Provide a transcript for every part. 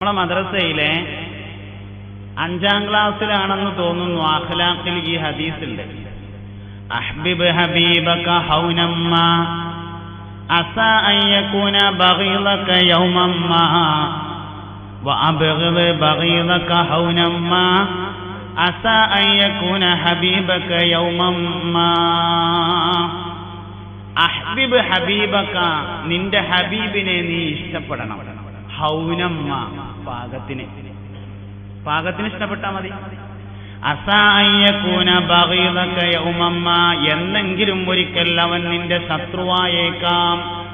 നമ്മളെ മദ്രസയിലെ അഞ്ചാം ക്ലാസ്സിലാണെന്ന് തോന്നുന്നു അഖ്ലാഖിൽ ഈ ഹദീസുണ്ട് അഹ്ബിബ് ഹബീബക ഹൗനമ്മ അസ അൻ യകൂന ബഗീളക യൗമമ്മ وأبغض بغيضك هونا ما عسى أن يكون حبيبك يوما ما അഹ്ബിബ് ഹബീബക്ക നിന്റെ ഹബീബിനെ നീ ഇഷ്ടപ്പെടണം ഹൗനമ്മ പാകത്തിന്. പാകത്തിന് ഇഷ്ടപ്പെട്ടാ മതി. അസായക്കൂന ബഗീദക യൗമമ്മ. എന്നെങ്കിലും ഒരിക്കൽ അവൻ നിന്റെ ശത്രുവായേക്കാം.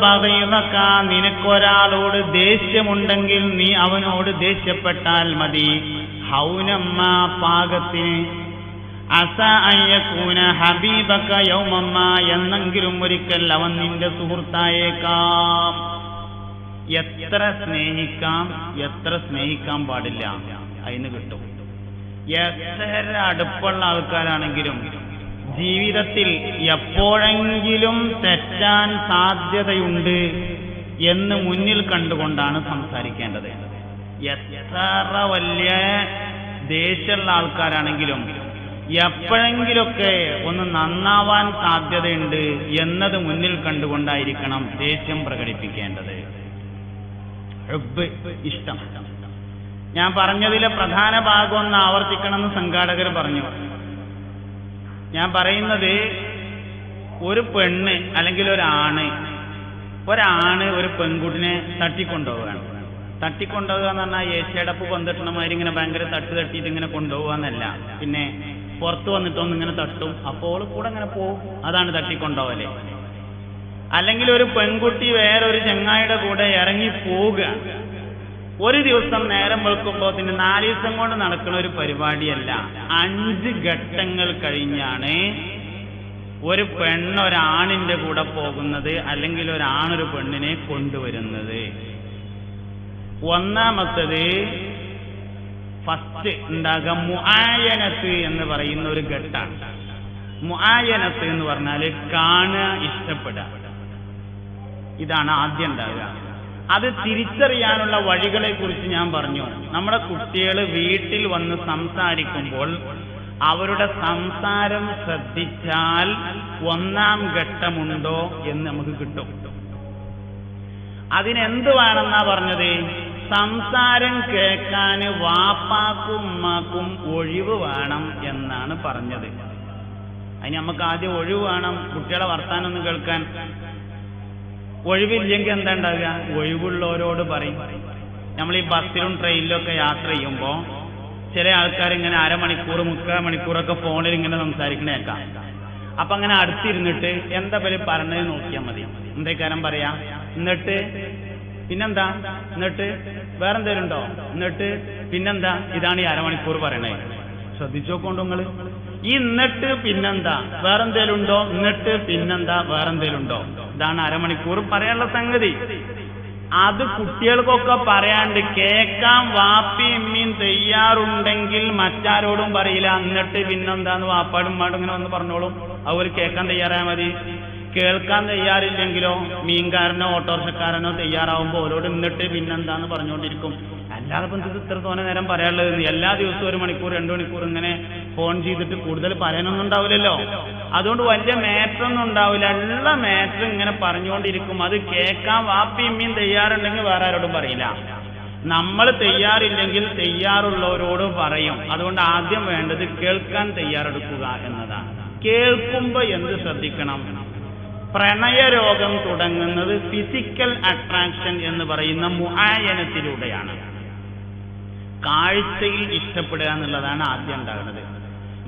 ബഗീദക. നിനക്കൊരാളോട് ദേഷ്യമുണ്ടെങ്കിൽ നീ അവനോട് ദേഷ്യപ്പെട്ടാൽ മതി. ഹൗനമ്മ പാകത്തിന് അസ അയ്യക്കൂന ഹബീബക യൗമമ്മ എന്നെങ്കിലും ഒരിക്കൽ അവൻ നിന്റെ സുഹൃത്തായേക്കാം. എത്ര സ്നേഹിക്കാം എത്ര സ്നേഹിക്കാൻ പാടില്ല. അതിന് കിട്ടും. എത്ര അടുപ്പുള്ള ആൾക്കാരാണെങ്കിലും ജീവിതത്തിൽ എപ്പോഴെങ്കിലും തെറ്റാൻ സാധ്യതയുണ്ട് എന്ന് മുന്നിൽ കണ്ടുകൊണ്ടാണ് സംസാരിക്കേണ്ടത്. എത്ര വലിയ ദേഷ്യമുള്ള ആൾക്കാരാണെങ്കിലും എപ്പോഴെങ്കിലൊക്കെ ഒന്ന് നന്നാവാൻ സാധ്യതയുണ്ട് എന്നത് മുന്നിൽ കണ്ടുകൊണ്ടായിരിക്കണം ദേഷ്യം പ്രകടിപ്പിക്കേണ്ടത്. ഇഷ്ടം. ഞാൻ പറഞ്ഞതിലെ പ്രധാന ഭാഗം ഒന്ന് ആവർത്തിക്കണമെന്ന് സംഘാടകർ പറഞ്ഞു. ഞാൻ പറയുന്നത് ഒരു പെണ്ണ് അല്ലെങ്കിൽ ഒരാണ് ഒരാണ് ഒരു പെൺകുട്ടിനെ തട്ടിക്കൊണ്ടുപോവുകയാണ്. തട്ടിക്കൊണ്ടുപോകുക എന്ന് പറഞ്ഞാൽ ഏച്ചിയടപ്പ് പന്തിട്ടണ മാതിരി ഇങ്ങനെ ഭയങ്കര തട്ട് തട്ടിയിട്ട് ഇങ്ങനെ കൊണ്ടുപോകുക എന്നല്ല. പിന്നെ പുറത്ത് വന്നിട്ടൊന്ന് ഇങ്ങനെ തട്ടും. അപ്പോൾ കൂടെ ഇങ്ങനെ പോവും. അതാണ് തട്ടിക്കൊണ്ടുപോകൽ അല്ലെങ്കിൽ ഒരു പെൺകുട്ടി വേറൊരു ചെങ്ങായിയുടെ കൂടെ ഇറങ്ങി പോവുക. ഒരു ദിവസം നേരം വെളുക്കുമ്പോൾ പിന്നെ നാല് ദിവസം കൊണ്ട് നടക്കുന്ന ഒരു പരിപാടിയല്ല. അഞ്ച് ഘട്ടങ്ങൾ കഴിഞ്ഞാണ് ഒരു പെണ്ണ് ഒരാണിന്റെ കൂടെ പോകുന്നത് അല്ലെങ്കിൽ ഒരാണൊരു പെണ്ണിനെ കൊണ്ടുവരുന്നത്. ഒന്നാമത്തത് ഫസ്റ്റ് ഉണ്ടാകാം മുആയനത്ത് എന്ന് പറയുന്ന ഒരു ഘട്ടാണ്. മുആയനത്ത് എന്ന് പറഞ്ഞാൽ കാണുക ഇഷ്ടപ്പെടുക. ഇതാണ് ആദ്യം ഉണ്ടാകുക അത് തിരിച്ചറിയാനുള്ള വഴികളെ കുറിച്ച് ഞാൻ പറഞ്ഞു. നമ്മുടെ കുട്ടികൾ വീട്ടിൽ വന്ന് സംസാരിക്കുമ്പോൾ അവരുടെ സംസാരം ശ്രദ്ധിച്ചാൽ ഒന്നാം ഘട്ടമുണ്ടോ എന്ന് നമുക്ക് കിട്ടും. അതിനെന്ത് വേണമെന്നാ പറഞ്ഞത്? സംസാരം കേൾക്കാൻ വാപ്പാക്കും ഉമ്മാക്കും ഒഴിവ് വേണം എന്നാണ് പറഞ്ഞത്. അതിന് നമുക്ക് ആദ്യം ഒഴിവ് വേണം കുട്ടികളെ വർത്താനൊന്നും കേൾക്കാൻ. ഒഴിവില്ലെങ്കിൽ എന്താ ഉണ്ടാവുക? ഒഴിവുള്ളവരോട് പറയും. നമ്മൾ ഈ ബസ്സിലും ട്രെയിനിലും ഒക്കെ യാത്ര ചെയ്യുമ്പോൾ ചില ആൾക്കാർ ഇങ്ങനെ അരമണിക്കൂർ മുക്കാൽ മണിക്കൂറൊക്കെ ഫോണിൽ ഇങ്ങനെ സംസാരിക്കണേക്കാം. അപ്പൊ അങ്ങനെ അടുത്തിരുന്നിട്ട് എന്താ പേര് പറഞ്ഞത് നോക്കിയാൽ മതി. എന്തേക്കാരം പറയാ? എന്നിട്ട് പിന്നെന്താ? എന്നിട്ട് വേറെന്തേലും ഉണ്ടോ എന്നിട്ട് പിന്നെന്താ? ഇതാണ് ഈ അരമണിക്കൂർ പറയണേ ശ്രദ്ധിച്ചോക്കൊണ്ടു നിങ്ങൾ? ഈ എന്നിട്ട് പിന്നെന്താ? വേറെന്തേലും ഉണ്ടോ എന്നിട്ട് പിന്നെന്താ? വേറെന്തേലും ഉണ്ടോ ഇതാണ് അരമണിക്കൂർ പറയാനുള്ള സംഗതി. അത് കുട്ടികൾക്കൊക്കെ പറയാണ്ട് കേക്കാൻ വാപ്പി ഇമ്മീൻ തയ്യാറുണ്ടെങ്കിൽ മറ്റാരോടും പറയില്ല. എന്നിട്ട് പിന്നെന്താന്ന് വാപ്പാടും മാടും ഇങ്ങനെ വന്ന് പറഞ്ഞോളും. അവർ കേൾക്കാൻ തയ്യാറായാൽ മതി. കേൾക്കാൻ തയ്യാറില്ലെങ്കിലോ മീൻകാരനോ ഓട്ടോറിക്ഷക്കാരനോ തയ്യാറാവുമ്പോൾ ഓരോട് എന്നിട്ട് പിന്നെന്താന്ന് പറഞ്ഞുകൊണ്ടിരിക്കും അല്ലാതെ ഇപ്പം ഇത് ഇത്ര നേരം പറയാനുള്ളത് എല്ലാ ദിവസവും ഒരു മണിക്കൂർ രണ്ട് മണിക്കൂർ ഇങ്ങനെ ഫോൺ ചെയ്തിട്ട് കൂടുതൽ പറയാനൊന്നും ഉണ്ടാവില്ലല്ലോ. അതുകൊണ്ട് വലിയ മാറ്ററൊന്നും ഉണ്ടാവില്ല. ഉള്ള മാറ്റർ ഇങ്ങനെ പറഞ്ഞുകൊണ്ടിരിക്കും അത് കേൾക്കാൻ വാപ്പിയമ്മയും തയ്യാറുണ്ടെങ്കിൽ വേറെ ആരോടും പറയില്ല. നമ്മൾ തയ്യാറില്ലെങ്കിൽ തയ്യാറുള്ളവരോട് പറയും. അതുകൊണ്ട് ആദ്യം വേണ്ടത് കേൾക്കാൻ തയ്യാറെടുക്കുക എന്നതാണ്. കേൾക്കുമ്പോ എന്ത് ശ്രദ്ധിക്കണം? പ്രണയരോഗം തുടങ്ങുന്നത് ഫിസിക്കൽ അട്രാക്ഷൻ എന്ന് പറയുന്ന മുആയനത്തിലൂടെയാണ്. കാഴ്ചയിൽ ഇഷ്ടപ്പെടുക എന്നുള്ളതാണ് ആദ്യം ഉണ്ടാകുന്നത്.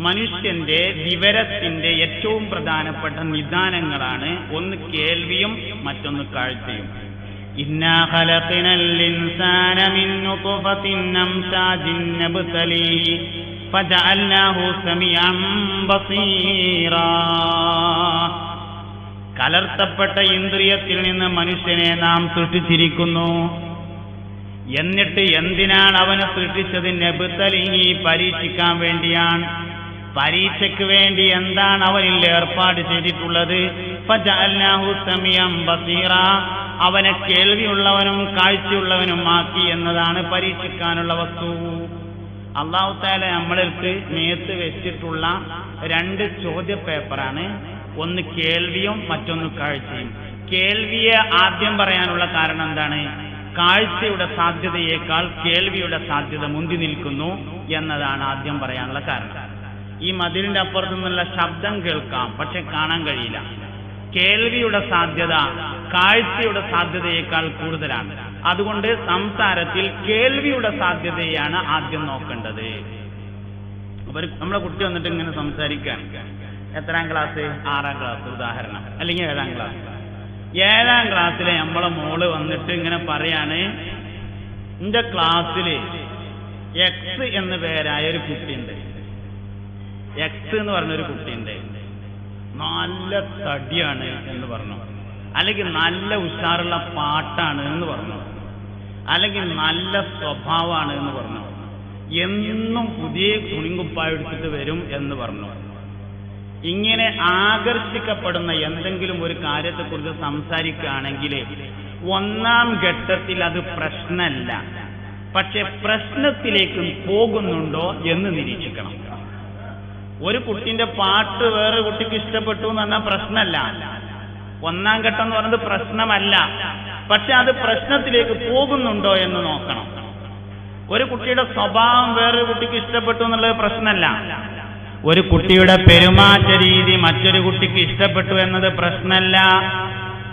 മനുഷ്യന്റെ വിവരത്തിന്റെ ഏറ്റവും പ്രധാനപ്പെട്ട നിദാനങ്ങളാണ് ഒന്ന് കേൾവിയും മറ്റൊന്ന് കാഴ്ചയും. ഇന്നാ ഖലഖനൽ ഇൻസാന മിൻ കലർത്തപ്പെട്ട ഇന്ദ്രിയത്തിൽ നിന്ന് മനുഷ്യനെ നാം സൃഷ്ടിച്ചിരിക്കുന്നു. എന്നിട്ട് എന്തിനാണ് അവനെ സൃഷ്ടിച്ചത്? നെബുത്തലിങ്ങി പരീക്ഷിക്കാൻ വേണ്ടിയാണ്. പരീക്ഷയ്ക്ക് വേണ്ടി എന്താണ് അവനിൽ ഏർപ്പാട് ചെയ്തിട്ടുള്ളത്? അവനെ കേൾവിയുള്ളവനും കാഴ്ചയുള്ളവനും ആക്കി എന്നതാണ് പരീക്ഷിക്കാനുള്ള വസ്തു. അള്ളാഹു താല നമ്മളെടുത്ത് മേത്ത് വെച്ചിട്ടുള്ള രണ്ട് ചോദ്യ പേപ്പറാണ് ഒന്ന് കേൾവിയും മറ്റൊന്ന് കാഴ്ചയും. കേൾവിയെ ആദ്യം പറയാനുള്ള കാരണം എന്താണ്? കാഴ്ചയുടെ സാധ്യതയേക്കാൾ കേൾവിയുടെ സാധ്യത മുന്തി നിൽക്കുന്നു എന്നതാണ് ആദ്യം പറയാനുള്ള കാരണം. ഈ മതിലിന്റെ അപ്പുറത്തു നിന്നുള്ള ശബ്ദം കേൾക്കാം പക്ഷെ കാണാൻ കഴിയില്ല. കേൾവിയുടെ സാധ്യത കാഴ്ചയുടെ സാധ്യതയേക്കാൾ കൂടുതലാണ്. അതുകൊണ്ട് സംസാരത്തിൽ കേൾവിയുടെ സാധ്യതയാണ് ആദ്യം നോക്കേണ്ടത്. അപ്പൊ നമ്മളെ കുട്ടി വന്നിട്ട് ഇങ്ങനെ സംസാരിക്കാൻ എത്രാം ക്ലാസ്? ആറാം ക്ലാസ് ഉദാഹരണം. അല്ലെങ്കിൽ ഏഴാം ക്ലാസ്. ഏഴാം ക്ലാസ്സിലെ നമ്മളെ മോൾ വന്നിട്ട് ഇങ്ങനെ പറയാണ് എന്റെ ക്ലാസ്സിൽ എക്സ് എന്ന പേരായ ഒരു കുട്ടിയുണ്ട് എക്സ് എന്ന് പറഞ്ഞൊരു കുട്ടിയുണ്ട് നല്ല തടിയാണ് എന്ന് പറഞ്ഞു. അല്ലെങ്കിൽ നല്ല ഉഷാറുള്ള പാട്ടാണ് എന്ന് പറഞ്ഞു. അല്ലെങ്കിൽ നല്ല സ്വഭാവമാണ് എന്ന് പറഞ്ഞു. എന്നും പുതിയ കുണിങ്കുപ്പായ എടുത്തിട്ട് വരും എന്ന് പറഞ്ഞു. ഇങ്ങനെ ആകർഷിക്കപ്പെടുന്ന എന്തെങ്കിലും ഒരു കാര്യത്തെക്കുറിച്ച് സംസാരിക്കുകയാണെങ്കിൽ ഒന്നാം ഘട്ടത്തിൽ അത് പ്രശ്നമല്ല. പക്ഷെ പ്രശ്നത്തിലേക്കും പോകുന്നുണ്ടോ എന്ന് നിരീക്ഷിക്കണം. ഒരു കുട്ടിന്റെ പാട്ട് വേറെ കുട്ടിക്ക് ഇഷ്ടപ്പെട്ടു എന്ന് പറഞ്ഞാൽ പ്രശ്നമല്ല. ഒന്നാം ഘട്ടം എന്ന് പറയുന്നത് പ്രശ്നമല്ല. പക്ഷെ അത് പ്രശ്നത്തിലേക്ക് പോകുന്നുണ്ടോ എന്ന് നോക്കണം. ഒരു കുട്ടിയുടെ സ്വഭാവം വേറൊരു കുട്ടിക്ക് ഇഷ്ടപ്പെട്ടു എന്നുള്ളത് പ്രശ്നമല്ല. ഒരു കുട്ടിയുടെ പെരുമാറ്റ രീതി മറ്റൊരു കുട്ടിക്ക് ഇഷ്ടപ്പെട്ടു എന്നത് പ്രശ്നമല്ല.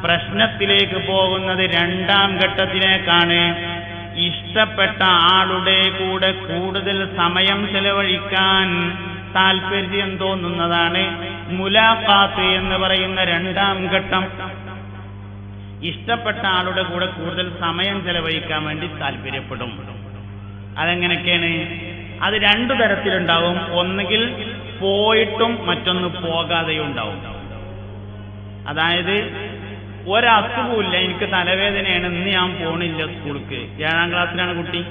പ്രശ്നത്തിലേക്ക് പോകുന്നത് രണ്ടാം ഘട്ടത്തിലേക്കാണ്. ഇഷ്ടപ്പെട്ട ആളുടെ കൂടെ കൂടുതൽ സമയം ചെലവഴിക്കാൻ താല്പര്യം തോന്നുന്നതാണ് മുലാഖാത്ത് എന്ന് പറയുന്ന രണ്ടാം ഘട്ടം. ഇഷ്ടപ്പെട്ട ആളുടെ കൂടെ കൂടുതൽ സമയം ചെലവഴിക്കാൻ വേണ്ടി താല്പര്യപ്പെടും. അതെങ്ങനെയൊക്കെയാണ്? അത് രണ്ടു തരത്തിലുണ്ടാവും. ഒന്നുകിൽ പോയിട്ടും മറ്റൊന്ന് പോകാതെയും ഉണ്ടാവും അതായത് ഒരസുഖമില്ല എനിക്ക് തലവേദനയാണ് ഇന്ന് ഞാൻ പോണില്ല സ്കൂൾക്ക്. ഏഴാം ക്ലാസ്സിലാണ് കുട്ടി.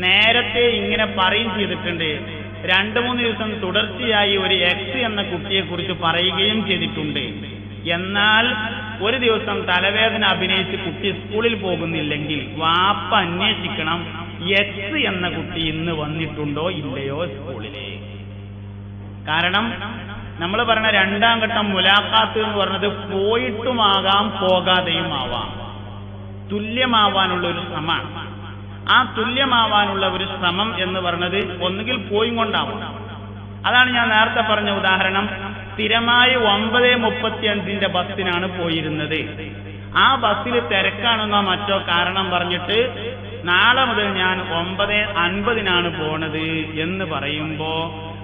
നേരത്തെ ഇങ്ങനെ പറയും ചെയ്തിട്ടുണ്ട്. രണ്ടു മൂന്ന് ദിവസം തുടർച്ചയായി ഒരു എക്സ് എന്ന കുട്ടിയെ കുറിച്ച് പറയുകയും ചെയ്തിട്ടുണ്ട്. എന്നാൽ ഒരു ദിവസം തലവേദന അഭിനയിച്ച് കുട്ടി സ്കൂളിൽ പോകുന്നില്ലെങ്കിൽ വാപ്പ അന്വേഷിക്കണം എക്സ് എന്ന കുട്ടി ഇന്ന് വന്നിട്ടുണ്ടോ ഇല്ലയോ സ്കൂളിലെ കാരണം നമ്മൾ പറഞ്ഞ രണ്ടാം ഘട്ടം മുലാഖാത്ത് എന്ന് പറഞ്ഞത് പോയിട്ടുമാകാം പോകാതെയും ആവാം തുല്യമാവാനുള്ള ഒരു ശ്രമമാണ്. ആ തുല്യമാവാനുള്ള ഒരു ശ്രമം എന്ന് പറഞ്ഞത് ഒന്നുകിൽ പോയി കൊണ്ടാവും. അതാണ് ഞാൻ നേരത്തെ പറഞ്ഞ ഉദാഹരണം. സ്ഥിരമായി ഒമ്പത് മുപ്പത്തി അഞ്ചിന്റെ ബസ്സിനാണ് പോയിരുന്നത്. ആ ബസ്സിൽ തിരക്കാണെന്നോ മറ്റോ കാരണം പറഞ്ഞിട്ട് നാളെ മുതൽ ഞാൻ ഒമ്പത് അൻപതിനാണ് പോണത് എന്ന് പറയുമ്പോ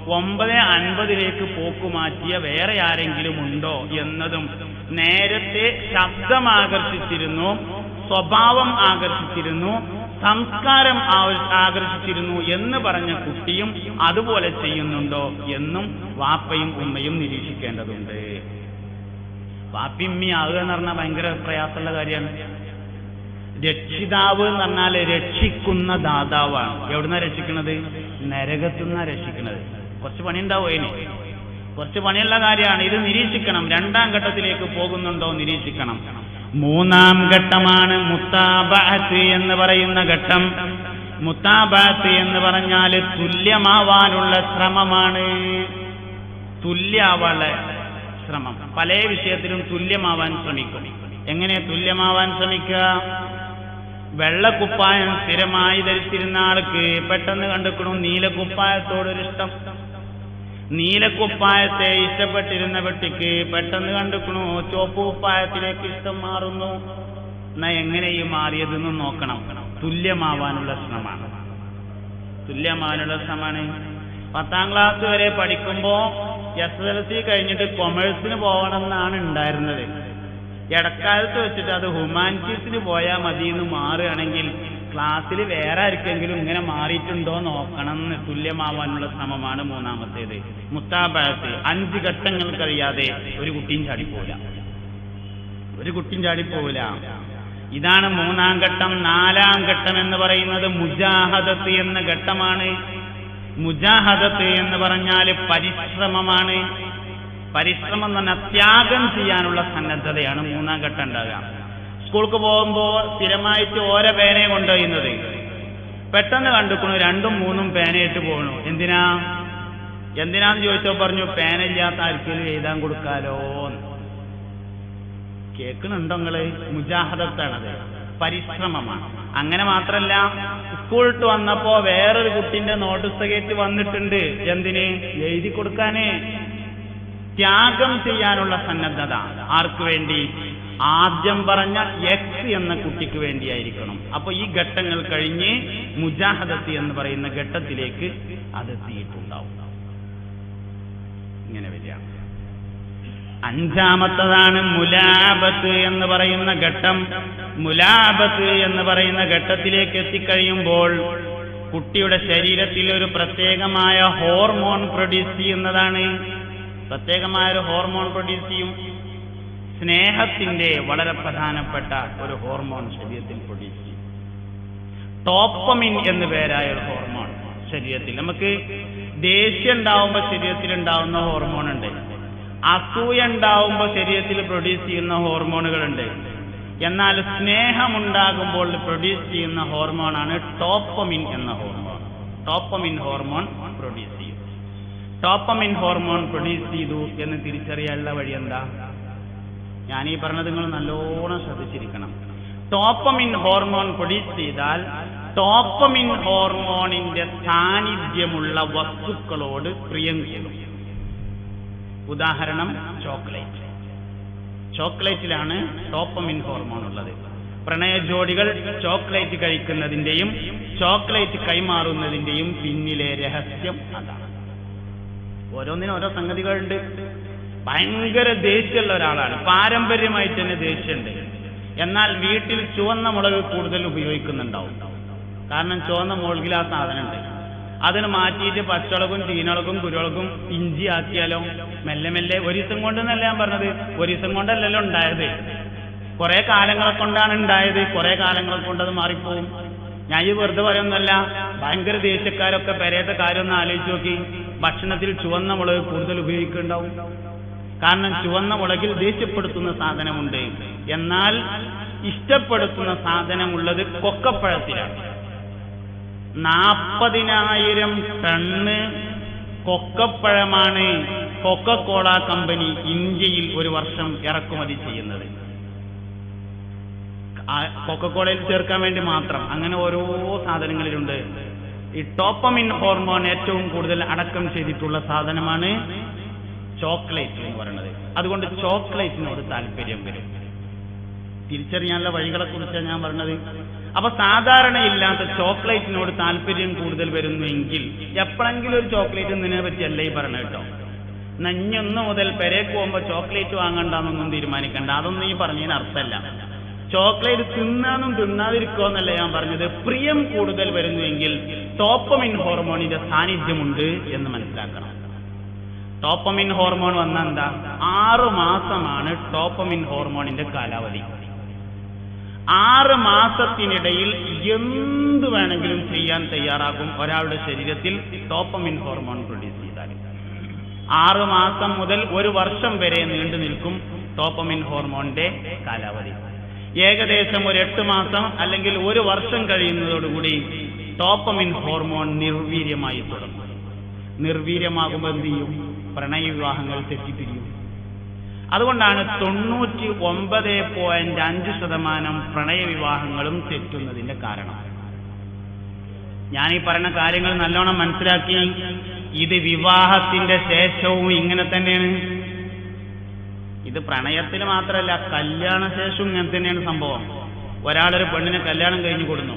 ഒമ്പത് അൻപതിലേക്ക് പോക്കുമാറ്റിയ വേറെ ആരെങ്കിലും ഉണ്ടോ എന്നതും നേരത്തെ ശബ്ദം ആകർഷിച്ചിരുന്നു സ്വഭാവം ആകർഷിച്ചിരുന്നു സംസ്കാരം ആകർഷിച്ചിരുന്നു എന്ന് പറഞ്ഞ കുട്ടിയും അതുപോലെ ചെയ്യുന്നുണ്ടോ എന്നും വാപ്പയും ഉമ്മയും നിരീക്ഷിക്കേണ്ടതുണ്ട്. വാപ്പിമ്മി ആവുക എന്ന് പറഞ്ഞാൽ ഭയങ്കര പ്രയാസമുള്ള കാര്യമാണ്. രക്ഷിതാവ് എന്ന് പറഞ്ഞാൽ രക്ഷിക്കുന്ന ദാതാവാണ്. എവിടുന്ന രക്ഷിക്കുന്നത് നരകത്തുനിന്നാ രക്ഷിക്കുന്നത് കുറച്ച് പണിയുണ്ടാവും അതിന് കുറച്ച് പണിയുള്ള കാര്യമാണ്. ഇത് നിരീക്ഷിക്കണം. രണ്ടാം ഘട്ടത്തിലേക്ക് പോകുന്നുണ്ടോ നിരീക്ഷിക്കണം. മൂന്നാം ഘട്ടമാണ് മുത്താബാത്ത് എന്ന് പറയുന്ന ഘട്ടം. മുത്താബാത്ത് എന്ന് പറഞ്ഞാൽ തുല്യമാവാനുള്ള ശ്രമമാണ്. തുല്യാവാനുള്ള ശ്രമം. പല വിഷയത്തിലും തുല്യമാവാൻ ശ്രമിക്കും. എങ്ങനെ തുല്യമാവാൻ ശ്രമിക്കുക? വെള്ളക്കുപ്പായം സ്ഥിരമായി ധരിച്ചിരുന്ന ആൾക്ക് പെട്ടെന്ന് കണ്ടുക്കണു നീലക്കുപ്പായത്തോടൊരു ഇഷ്ടം നീലക്കുപ്പായത്തെ ഇഷ്ടപ്പെട്ടിരുന്ന വെട്ടിക്ക് പെട്ടെന്ന് കണ്ടുക്കണു. ചുവപ്പ് കുപ്പായത്തിലേക്ക് ഇഷ്ടം മാറുന്നു. എന്നാ എങ്ങനെ ഈ മാറിയതെന്ന് നോക്കണം. തുല്യമാവാനുള്ള ശ്രമമാണ്. തുല്യമാവാനുള്ള ശ്രമമാണ്. പത്താം ക്ലാസ് വരെ പഠിക്കുമ്പോ എസ് എൽ സി കഴിഞ്ഞിട്ട് കൊമേഴ്സിന് പോകണം എന്നാണ് ഉണ്ടായിരുന്നത്. ഇടക്കാലത്ത് വെച്ചിട്ട് അത് ഹ്യൂമാനിറ്റീസിന് പോയാൽ മതി എന്ന് മാറുകയാണെങ്കിൽ ക്ലാസ്സിൽ വേറെ ആർക്കെങ്കിലും ഇങ്ങനെ മാറിയിട്ടുണ്ടോ നോക്കണം എന്ന് തുല്യമാവാനുള്ള ശ്രമമാണ് മൂന്നാമത്തേത്. മുത്താബാത്ത് അഞ്ച് ഘട്ടങ്ങൾ കഴിയാതെ ഒരു കുട്ടിയും ചാടിപ്പോവില്ല. ഒരു കുട്ടിയും ചാടിപ്പോവില്ല. ഇതാണ് മൂന്നാം ഘട്ടം നാലാം ഘട്ടം എന്ന് പറയുന്നത് മുജാഹദത്ത് എന്ന ഘട്ടമാണ്. മുജാഹദത്ത് എന്ന് പറഞ്ഞാൽ പരിശ്രമമാണ്. പരിശ്രമം പറഞ്ഞാൽ ത്യാഗം ചെയ്യാനുള്ള സന്നദ്ധതയാണ് മൂന്നാം ഘട്ടം ഉണ്ടാകുക സ്കൂൾക്ക് പോകുമ്പോൾ സ്ഥിരമായിട്ട് ഓരോ പേനയും കൊണ്ടുപോയിരുന്നത്. പെട്ടെന്ന് കണ്ടുക്കണു രണ്ടും മൂന്നും പേനയിട്ട് പോകണു എന്തിനാ? എന്തിനാന്ന് ചോദിച്ചോ പറഞ്ഞു പേന ഇല്ലാത്ത ആർക്കെങ്കിലും എഴുതാൻ കൊടുക്കാലോ കേൾക്കണുണ്ടോ നിങ്ങൾ? മുജാഹദത്താണത്. പരിശ്രമമാണ്. അങ്ങനെ മാത്രല്ല സ്കൂളിട്ട് വന്നപ്പോ വേറൊരു കുട്ടിന്റെ നോട്ടീസ് കയറ്റി വന്നിട്ടുണ്ട്. എന്തിന്? എഴുതി കൊടുക്കാനേ. ത്യാഗം ചെയ്യാനുള്ള സന്നദ്ധത ആർക്ക് വേണ്ടി? ആദ്യം പറഞ്ഞ എക്സ് എന്ന കുട്ടിക്ക് വേണ്ടിയായിരിക്കണം. അപ്പൊ ഈ ഘട്ടങ്ങൾ കഴിഞ്ഞ് മുജാഹദത്തി എന്ന് പറയുന്ന ഘട്ടത്തിലേക്ക് അതെത്തിയിട്ടുണ്ടാവും ഇങ്ങനെ വരിക. അഞ്ചാമത്തതാണ് മുലാബത്ത് എന്ന് പറയുന്ന ഘട്ടം. മുലാബത്ത് എന്ന് പറയുന്ന ഘട്ടത്തിലേക്ക് എത്തിക്കഴിയുമ്പോൾ കുട്ടിയുടെ ശരീരത്തിൽ ഒരു പ്രത്യേകമായ ഹോർമോൺ പ്രൊഡ്യൂസ് ചെയ്യുന്നതാണ്. പ്രത്യേകമായ ഒരു ഹോർമോൺ പ്രൊഡ്യൂസ് ചെയ്യും. സ്നേഹത്തിന്റെ വളരെ പ്രധാനപ്പെട്ട ഒരു ഹോർമോൺ ശരീരത്തിൽ പ്രൊഡ്യൂസ് ടോപ്പമിൻ എന്ന് പേരായ ഒരു ഹോർമോൺ ശരീരത്തിൽ. നമുക്ക് ദേഷ്യം ഉണ്ടാവുമ്പോൾ ശരീരത്തിൽ ഉണ്ടാവുന്ന ഹോർമോൺ ഉണ്ട്. അസൂയ ഉണ്ടാവുമ്പോൾ ശരീരത്തിൽ പ്രൊഡ്യൂസ് ചെയ്യുന്ന ഹോർമോണുകളുണ്ട് എന്നാൽ സ്നേഹമുണ്ടാകുമ്പോൾ പ്രൊഡ്യൂസ് ചെയ്യുന്ന ഹോർമോണാണ് ടോപ്പമിൻ എന്ന ഹോർമോൺ. ടോപ്പമിൻ ഹോർമോൺ പ്രൊഡ്യൂസ് ചെയ്യും. ടോപ്പമിൻ ഹോർമോൺ പ്രൊഡ്യൂസ് ചെയ്തു എന്ന് തിരിച്ചറിയാനുള്ള വഴി എന്താ? ഞാൻ ഈ പറഞ്ഞത് നിങ്ങൾ നല്ലോണം ശ്രദ്ധിച്ചിരിക്കണം. ടോപ്പമിൻ ഹോർമോൺ പ്രൊഡ്യൂസ് ചെയ്താൽ ടോപ്പമിൻ ഹോർമോണിന്റെ സാന്നിധ്യമുള്ള വസ്തുക്കളോട് പ്രിയം കൂടും. ഉദാഹരണം ചോക്ലേറ്റ്. ചോക്ലേറ്റിലാണ് ടോപ്പമിൻ ഹോർമോൺ ഉള്ളത്. പ്രണയ ജോഡികൾ ചോക്ലേറ്റ് കഴിക്കുന്നതിന്റെയും ചോക്ലേറ്റ് കൈമാറുന്നതിന്റെയും പിന്നിലെ രഹസ്യം അതാണ്. ഓരോന്നിനും ഓരോ സംഗതികളുണ്ട്. ഭയങ്കര ദേഷ്യമുള്ള ഒരാളാണ്. പാരമ്പര്യമായിട്ട് തന്നെ ദേഷ്യമുണ്ട്. എന്നാൽ വീട്ടിൽ ചുവന്ന മുളക് കൂടുതൽ ഉപയോഗിക്കുന്നുണ്ടാവും. കാരണം ചുവന്ന മുളകിൽ ആ സാധനം ഉണ്ട് അതിന് മാറ്റിയിട്ട് പച്ചളകും ചീനളകും കുരുളകും ഇഞ്ചി ആക്കിയാലോ? മെല്ലെ മെല്ലെ ഒരു ദിവസം കൊണ്ടെന്നല്ല ഞാൻ പറഞ്ഞത്. ഒരു ദിവസം കൊണ്ടല്ലല്ലോ ഉണ്ടായത്. കുറെ കാലങ്ങളെ കൊണ്ടാണ് ഉണ്ടായത്. കുറെ കാലങ്ങളെ കൊണ്ട് അത് മാറിപ്പോവും. ഞാൻ ഈ വെറുതെ പറയുന്നല്ല ഭയങ്കര ദേഷ്യക്കാരൊക്കെ പെരേത്തെ കാര്യം ഒന്ന് ആലോചിച്ച് നോക്കി. ഭക്ഷണത്തിൽ ചുവന്ന മുളക് കൂടുതൽ ഉപയോഗിക്കുന്നുണ്ടാവും. കാരണം ചുവന്ന മുളകിൽ ദേഷ്യപ്പെടുത്തുന്ന സാധനമുണ്ട്. എന്നാൽ ഇഷ്ടപ്പെടുത്തുന്ന സാധനമുള്ളത് കൊക്കപ്പഴത്തിലാണ്. നാൽപ്പതിനായിരം ടണ്ണ് കൊക്കപ്പഴമാണ് കൊക്കക്കോള കമ്പനി ഇന്ത്യയിൽ ഒരു വർഷം ഇറക്കുമതി ചെയ്യുന്നത്. കൊക്കക്കോളയിൽ ചേർക്കാൻ വേണ്ടി മാത്രം. അങ്ങനെ ഓരോ സാധനങ്ങളിലുണ്ട്. ഈ ടോപ്പമിൻ ഹോർമോൺ ഏറ്റവും കൂടുതൽ അടക്കം ചെയ്തിട്ടുള്ള സാധനമാണ് ചോക്ലേറ്റ് എന്ന് പറയുന്നത്. അതുകൊണ്ട് ചോക്ലേറ്റിനോട് താല്പര്യം വരും. തിരിച്ചറിയാനുള്ള വഴികളെ കുറിച്ചാണ് ഞാൻ പറഞ്ഞത്. അപ്പൊ സാധാരണയില്ലാത്ത ചോക്ലേറ്റിനോട് താല്പര്യം കൂടുതൽ വരുന്നുവെങ്കിൽ എപ്പോഴെങ്കിലും ഒരു ചോക്ലേറ്റ് എന്നതിനെ പറ്റിയല്ല ഈ പറഞ്ഞത് കേട്ടോ. നഞ്ഞൊന്നു മുതൽ പെരേക്ക് പോകുമ്പോ ചോക്ലേറ്റ് വാങ്ങണ്ടെന്നൊന്നും തീരുമാനിക്കണ്ട. അതൊന്നും ഈ പറഞ്ഞതിന് അർത്ഥമല്ല. ചോക്ലേറ്റ് തിന്നാനും തിന്നാതിരിക്കുമെന്നല്ല ഞാൻ പറഞ്ഞത്. പ്രിയം കൂടുതൽ വരുന്നുവെങ്കിൽ ടോപ്പമിൻ ഹോർമോണിന്റെ സാന്നിധ്യമുണ്ട് എന്ന് മനസ്സിലാക്കണം. ടോപ്പമിൻ ഹോർമോൺ വന്ന എന്താ ആറ് മാസമാണ് ടോപ്പമിൻ ഹോർമോണിന്റെ കാലാവധി. ആറ് മാസത്തിനിടയിൽ എന്ത് വേണമെങ്കിലും ചെയ്യാൻ തയ്യാറാകും ഒരാളുടെ ശരീരത്തിൽ ടോപ്പമിൻ ഹോർമോൺ പ്രൊഡ്യൂസ് ചെയ്താൽ. ആറ് മാസം മുതൽ ഒരു വർഷം വരെ നീണ്ടു നിൽക്കും ടോപ്പമിൻ ഹോർമോണിന്റെ കാലാവധി. ഏകദേശം ഒരു എട്ട് മാസം അല്ലെങ്കിൽ ഒരു വർഷം കഴിയുന്നതോടുകൂടി ടോപ്പമിൻ ഹോർമോൺ നിർവീര്യമായി തുടങ്ങും. നിർവീര്യമാകുമ്പോൾ എന്ത് ചെയ്യും? പ്രണയവിവാഹങ്ങൾ തെറ്റിപ്പിരിയും. അതുകൊണ്ടാണ് തൊണ്ണൂറ്റി ഒമ്പത് പോയിന്റ് അഞ്ച് ശതമാനം പ്രണയവിവാഹങ്ങളും തെറ്റുന്നതിന്റെ കാരണം. ഞാൻ ഈ പറയുന്ന കാര്യങ്ങൾ നല്ലോണം മനസ്സിലാക്കി. ഇത് വിവാഹത്തിന്റെ ശേഷവും ഇങ്ങനെ തന്നെയാണ്. ഇത് പ്രണയത്തിൽ മാത്രമല്ല കല്യാണ ശേഷവും ഇങ്ങനെ തന്നെയാണ് സംഭവം. ഒരാളൊരു പെണ്ണിനെ കല്യാണം കഴിഞ്ഞു കൊടുന്നു.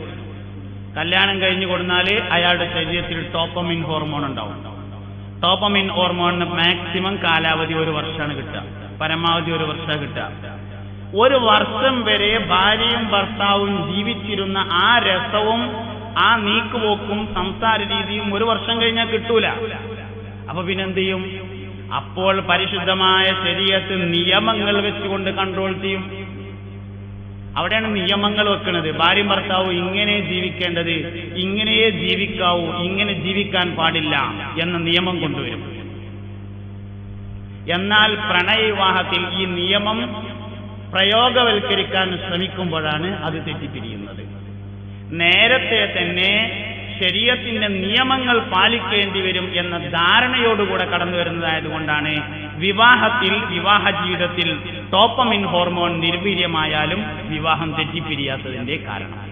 കല്യാണം കഴിഞ്ഞു കൊടുത്താൽ അയാളുടെ ശരീരത്തിൽ ടോപ്പമിൻ ഹോർമോൺ ഉണ്ടാവും. ടോപ്പമിൻ ഹോർമോണിന് മാക്സിമം കാലാവധി ഒരു വർഷമാണ് കിട്ടുക. പരമാവധി ഒരു വർഷം കിട്ടുക. ഒരു വർഷം വരെ ഭാര്യയും ഭർത്താവും ജീവിച്ചിരുന്ന ആ രസവും ആ നീക്കുപോക്കും സംസാര രീതിയും ഒരു വർഷം കഴിഞ്ഞാൽ കിട്ടൂല. അപ്പൊ പിന്നെന്ത് ചെയ്യും? അപ്പോൾ പരിശുദ്ധമായ ശരീരത്തിൽ നിയമങ്ങൾ വെച്ചുകൊണ്ട് കൺട്രോൾ ചെയ്യും. അവിടെയാണ് നിയമങ്ങൾ വെക്കുന്നത് ഭാര്യ ഭർത്താവ് ഇങ്ങനെ ജീവിക്കേണ്ടത് ഇങ്ങനെയേ ജീവിക്കാവൂ ഇങ്ങനെ ജീവിക്കാൻ പാടില്ല എന്ന നിയമം കൊണ്ടുവരും. എന്നാൽ പ്രണയവിവാഹത്തിൽ ഈ നിയമം പ്രയോഗവൽക്കരിക്കാൻ ശ്രമിക്കുമ്പോഴാണ് അത് തെറ്റിപ്പിരിയുന്നത്. നേരത്തെ തന്നെ ശരീരത്തിന്റെ നിയമങ്ങൾ പാലിക്കേണ്ടി വരും എന്ന ധാരണയോടുകൂടെ കടന്നു വരുന്നതായതുകൊണ്ടാണ് വിവാഹത്തിൽ വിവാഹ ജീവിതത്തിൽ ടോപ്പമിൻ ഹോർമോൺ നിർവീര്യമായാലും വിവാഹം തെറ്റിപ്പിരിയാത്തതിന്റെ കാരണം.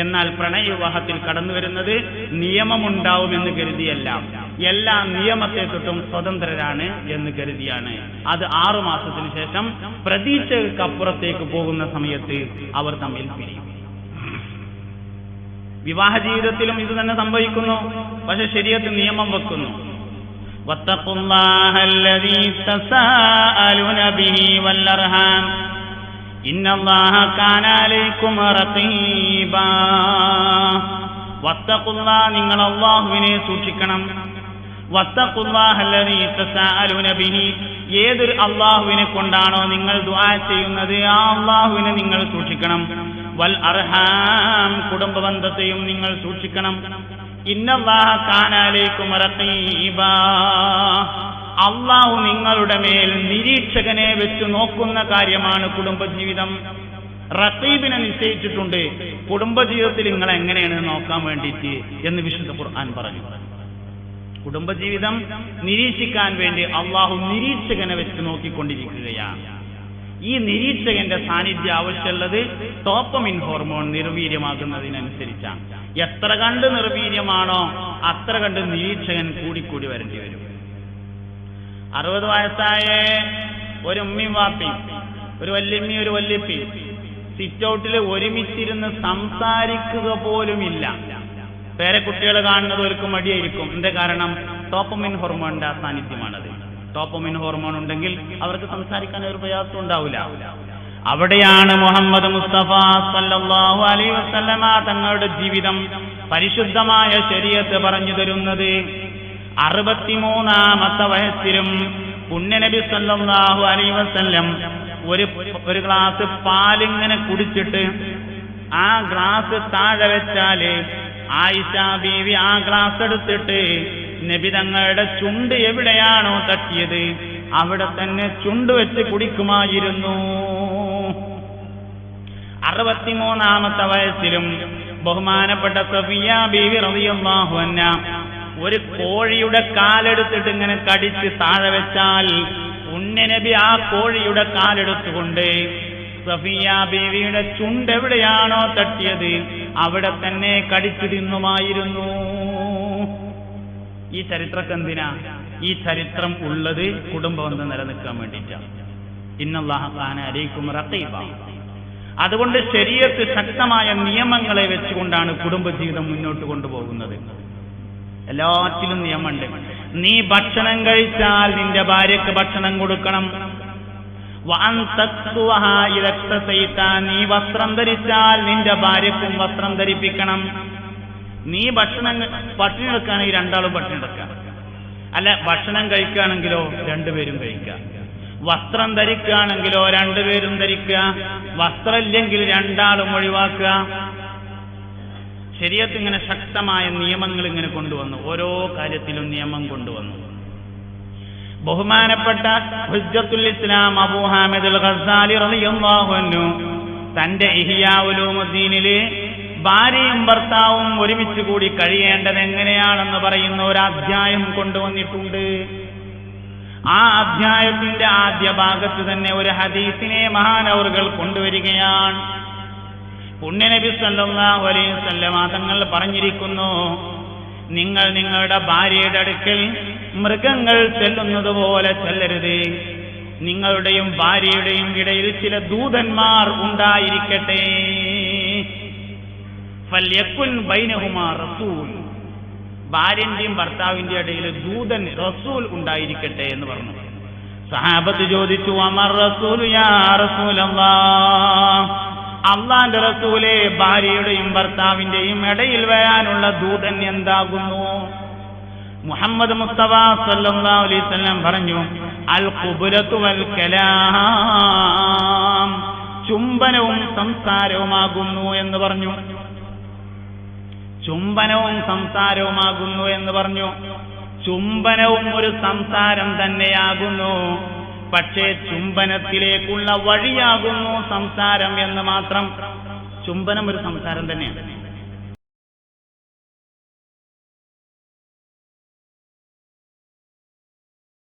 എന്നാൽ പ്രണയവിവാഹത്തിൽ കടന്നു വരുന്നത് നിയമമുണ്ടാവുമെന്ന് കരുതിയല്ല. എല്ലാ നിയമത്തെ തൊട്ടും സ്വതന്ത്രരാണ് എന്ന് കരുതിയാണ്. അത് ആറു മാസത്തിന് ശേഷം പ്രതീക്ഷകൾക്കപ്പുറത്തേക്ക് പോകുന്ന സമയത്ത് അവർ തമ്മിൽ പിരിയും. വിവാഹ ജീവിതത്തിലും ഇത് തന്നെ സംഭവിക്കുന്നു. പക്ഷെ ശരീരത്തിൽ നിയമം വെക്കുന്നു. നിങ്ങൾ അള്ളാഹുവിനെ സൂക്ഷിക്കണം. ഏതൊരു അള്ളാഹുവിനെ കൊണ്ടാണോ നിങ്ങൾ ദുആ ചെയ്യുന്നത് ആ അള്ളാഹുവിനെ നിങ്ങൾ സൂക്ഷിക്കണം. വൽ അർഹാം കുടുംബ ബന്ധത്തെയും നിങ്ങൾ സൂക്ഷിക്കണം. ഇന്നല്ലാഹ കാനാലേക്കും അള്ളാഹു നിങ്ങളുടെ മേൽ നിരീക്ഷകനെ വെച്ച് നോക്കുന്ന കാര്യമാണ് കുടുംബജീവിതം. റത്തീബിനെ നിശ്ചയിച്ചിട്ടുണ്ട്. കുടുംബജീവിതത്തിൽ നിങ്ങൾ എങ്ങനെയാണ് നോക്കാൻ വേണ്ടിയിട്ട് എന്ന് വിശുദ്ധ ഖുർആൻ പറഞ്ഞു. കുടുംബജീവിതം നിരീക്ഷിക്കാൻ വേണ്ടി അള്ളാഹു നിരീക്ഷകനെ വെച്ച് നോക്കിക്കൊണ്ടിരിക്കുകയാണ്. ഈ നിരീക്ഷകന്റെ സാന്നിധ്യം ആവശ്യമുള്ളത് ടോപ്പമിൻ ഹോർമോൺ നിർവീര്യമാകുന്നതിനനുസരിച്ചാണ്. എത്ര കണ്ട് നിർവീര്യമാണോ അത്ര കണ്ട് നിരീക്ഷകൻ കൂടിക്കൂടി വരേണ്ടി വരും. അറുപത് വയസ്സായ ഒരു ഉമ്മയും വാപ്പി ഒരു വല്യമ്മി ഒരു വല്യപ്പി സിറ്റ് ഔട്ടിൽ ഒരുമിച്ചിരുന്ന് സംസാരിക്കുക പോലുമില്ല. പേരെ കുട്ടികൾ കാണുന്നത് ഒരു മടിയായിരിക്കും. എന്താ കാരണം? ടോപ്പമിൻ ഹോർമോണിന്റെ സാന്നിധ്യമാണത്. ടോപ്പമിൻ ഹോർമോൺ ഉണ്ടെങ്കിൽ അവർക്ക് സംസാരിക്കാൻ ഒരു പ്രയാസം ഉണ്ടാവില്ല. അവിടെയാണ് മുഹമ്മദ് മുസ്തഫ സല്ലല്ലാഹു അലൈഹി വസല്ലമ തങ്ങളുടെ ജീവിതം പരിശുദ്ധമായ ശരീരത്ത് പറഞ്ഞു തരുന്നത്. അറുപത്തിമൂന്നാമത്തെ വയസ്സിലും പുണ്യനബി സല്ലല്ലാഹു അലൈഹി വസല്ലം ഒരു ഒരു ഗ്ലാസ് പാലിങ്ങനെ കുടിച്ചിട്ട് ആ ഗ്ലാസ് താഴെ വെച്ചാൽ ആയിഷ ബീവി ആ ഗ്ലാസ് എടുത്തിട്ട് നബി തങ്ങളുടെ ചുണ്ട് എവിടെയാണോ തട്ടിയത്? അവിടെ തന്നെ ചുണ്ട് വെച്ച് കുടിക്കുമായിരുന്നു. അറുപത്തിമൂന്നാമത്തെ വയസ്സിലും ബഹുമാനപ്പെട്ട സഫിയ ബീവി അൻഹ ഒരു കോഴിയുടെ കാലെടുത്തിട്ട് ഇങ്ങനെ കടിച്ച് താഴെ വെച്ചാൽ ഉണ്ണനബി ആ കോഴിയുടെ കാലെടുത്തുകൊണ്ട് സഫിയ ബീവിയുടെ ചുണ്ട് എവിടെയാണോ തട്ടിയത്? അവിടെ തന്നെ കടിച്ചു തിന്നുമായിരുന്നു. ഈ ചരിത്രക്ക് എന്തിനാ? ഈ ചരിത്രം ഉള്ളത് കുടുംബം കുടുംബബന്ധം നിലനിൽക്കാൻ വേണ്ടിയിട്ടാണ് അലൈക്കും റത്തീബ അതുകൊണ്ട് ശരീരത്ത് ശക്തമായ നിയമങ്ങളെ വെച്ചുകൊണ്ടാണ് കുടുംബജീവിതം മുന്നോട്ട് കൊണ്ടുപോകുന്നത്. എല്ലാറ്റിലും നിയമമുണ്ട്. നീ ഭക്ഷണം കഴിച്ചാൽ നിന്റെ ഭാര്യക്ക് ഭക്ഷണം കൊടുക്കണം. നീ വസ്ത്രം ധരിച്ചാൽ നിന്റെ ഭാര്യക്കും വസ്ത്രം ധരിപ്പിക്കണം. നീ ഭക്ഷണം പട്ടിണി എടുക്കുകയാണെങ്കിൽ രണ്ടാളും പട്ടിണി എടുക്കാം അല്ല ഭക്ഷണം കഴിക്കുകയാണെങ്കിലോ രണ്ടുപേരും കഴിക്കാം വസ്ത്രം ധരിക്കുകയാണെങ്കിലോ രണ്ടുപേരും ധരിക്കുക. വസ്ത്രമില്ലെങ്കിൽ രണ്ടാളും ഒഴിവാക്കുക. ശരീരത്ത് ഇങ്ങനെ ശക്തമായ നിയമങ്ങൾ ഇങ്ങനെ കൊണ്ടുവന്നു. ഓരോ കാര്യത്തിലും നിയമം കൊണ്ടുവന്നു. ബഹുമാനപ്പെട്ട ഹുജ്ജത്തുൽ ഇസ്ലാം അബൂ റളിയല്ലാഹു അൻഹു തന്റെ ഇഹിയാ ഭാര്യയും ഭർത്താവും ഒരുമിച്ച് കൂടി കഴിയേണ്ടത് എങ്ങനെയാണെന്ന് പറയുന്ന ഒരു അധ്യായം കൊണ്ടുവന്നിട്ടുണ്ട്. ആ അധ്യായത്തിന്റെ ആദ്യ ഭാഗത്ത് തന്നെ ഒരു ഹദീസിനെ മഹാനവറുകൾ കൊണ്ടുവരികയാണ്. പുണ്യനബി വസല്ലമ തങ്ങൾ പറഞ്ഞിരിക്കുന്നു നിങ്ങൾ നിങ്ങളുടെ ഭാര്യയുടെ അടുക്കൽ മൃഗങ്ങൾ ചെല്ലുന്നത് പോലെ ചെല്ലരുത്. നിങ്ങളുടെയും ഭാര്യയുടെയും ഇടയിൽ ചില ദൂതന്മാർ ഉണ്ടായിരിക്കട്ടെ. ഭാര്യന്റെയും ഭർത്താവിന്റെ ഇടയിൽ ദൂതൻ റസൂൽ ഉണ്ടായിരിക്കട്ടെ എന്ന് പറഞ്ഞു. സഹാബത്ത് ചോദിച്ചു അമർ റസൂൽ അള്ളാന്റെ റസൂലെ ഭാര്യയുടെയും ഭർത്താവിന്റെയും ഇടയിൽ വരാനുള്ള ദൂതൻ എന്താകുന്നു? മുഹമ്മദ് മുസ്തഫ വസല്ലം പറഞ്ഞു അൽ കുബുരത്തു കലാം. ചുംബനവും സംസാരവുമാകുന്നു എന്ന് പറഞ്ഞു. ചുംബനവും സംസാരവുമാകുന്നു എന്ന് പറഞ്ഞു. ചുംബനവും ഒരു സംസാരം തന്നെയാകുന്നു. പക്ഷേ ചുംബനത്തിലേക്കുള്ള വഴിയാകുന്നു സംസാരം എന്ന് മാത്രം. ചുംബനം ഒരു സംസാരം തന്നെയാണ്.